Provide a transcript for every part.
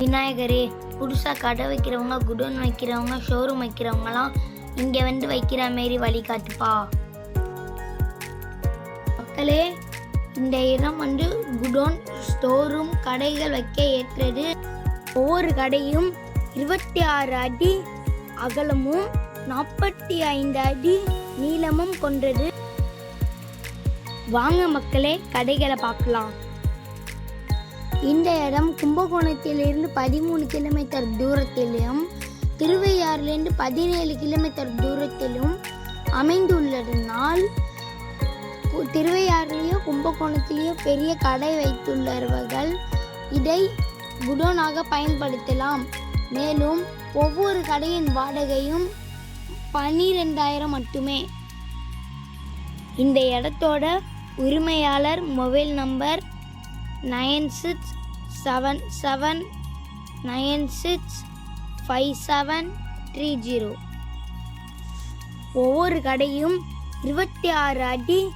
விநாயகரே புதுசாக கடை வைக்கிறவங்க குடோன் வைக்கிறவங்க ஷோரூம் வைக்கிறவங்கலாம் இங்கே வந்து வைக்கிற மாரி வழி காட்டுப்பா. மக்களே இந்த இடம் வந்து குடோன் ஸ்டோரூம் கடைகள் வைக்க ஏற்றது. ஒவ்வொரு கடையும் இருபத்தி ஆறு அடி அகலமும் நாற்பத்தி ஐந்து அடி நீளமும் கொண்டது. வாங்க மக்களே கடைகளை பார்க்கலாம். இந்த இடம் கும்பகோணத்திலிருந்து பதிமூணு கிலோமீட்டர் தூரத்திலும் திருவையாறிலிருந்து பதினேழு கிலோமீட்டர் தூரத்திலும் அமைந்துள்ளதனால் திருவையாறுலேயோ கும்பகோணத்திலேயோ பெரிய கடை வைத்துள்ளவர்கள் இதை குடோனாக பயன்படுத்தலாம். மேலும் ஒவ்வொரு கடையின் வாடகையும் பன்னிரெண்டாயிரம் மட்டுமே. இந்த இடத்தோட உரிமையாளர் mobile number nine six seven seven nine six five seven three zero. ஒவ்வொரு கடையும் இருபத்தி ஆறு அடி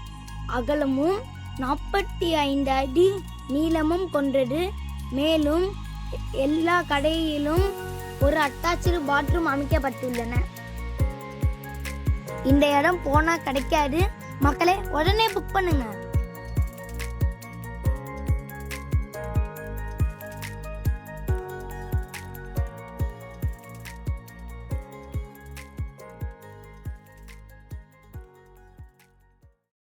அகலமும் நாற்பத்தி ஐந்து அடி நீளமும் கொண்டது. மேலும் எல்லா கடையிலும் ஒரு அட்டாச்சு பாத்ரூம் அமைக்கப்பட்டுள்ளன. இந்த இடம் போனால் கிடைக்காது. மக்களே உடனே புக் பண்ணுங்கள்